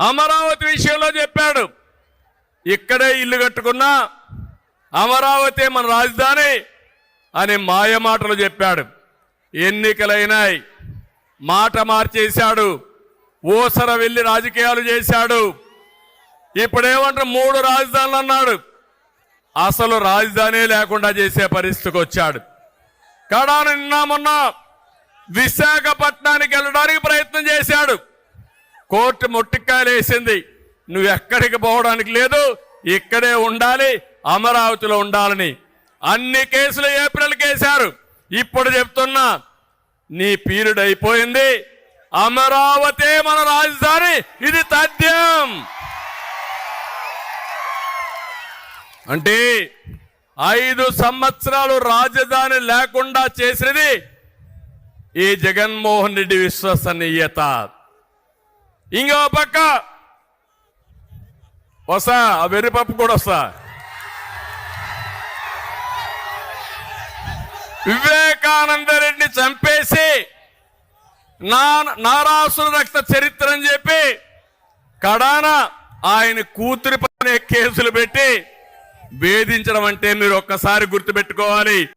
అమరావతి విషయంలో చెప్పాడు. ఇక్కడే ఇల్లు కట్టుకున్నా అమరావతి మన రాజధాని అని మాయ మాటలు చెప్పాడు. ఎన్నికలైనాయి. మాట మార్చేశాడు. ఊసర వెళ్ళి రాజకీయాలు చేశాడు. ఇప్పుడేమంటారు మూడు రాజధానులు అన్నాడు. అసలు రాజధాని లేకుండా చేసే పరిస్థితికి వచ్చాడు. కడా నిన్న మొన్న విశాఖపట్నానికి వెళ్ళడానికి ప్రయత్నం చేశాడు. కోర్టు మొట్టికాయలు నువ్వు ఎక్కడికి పోవడానికి లేదు ఇక్కడే ఉండాలి అమరావతిలో ఉండాలని. అన్ని కేసులు ఏప్రిల్కి వేశారు ఇప్పుడు చెప్తున్నా నీ పీరియడ్ అయిపోయింది అమరావతి మన రాజధాని ఇది తథ్యం. అంటే ఐదు సంవత్సరాలు రాజధాని లేకుండా చేసినది ఈ జగన్మోహన్ రెడ్డి విశ్వసనీయత. ఇంకో పక్క. వస్తా ఆ వెర్రిపప్పు కూడా వస్తా. వివేకానంద రెడ్డిని చంపేసి నా నారాసుల రక్త చరిత్ర అని చెప్పి కడాన ఆయన కూతురి పైన కేసులు పెట్టి వేధించడం అంటే మీరు ఒక్కసారి గుర్తుపెట్టుకోవాలి.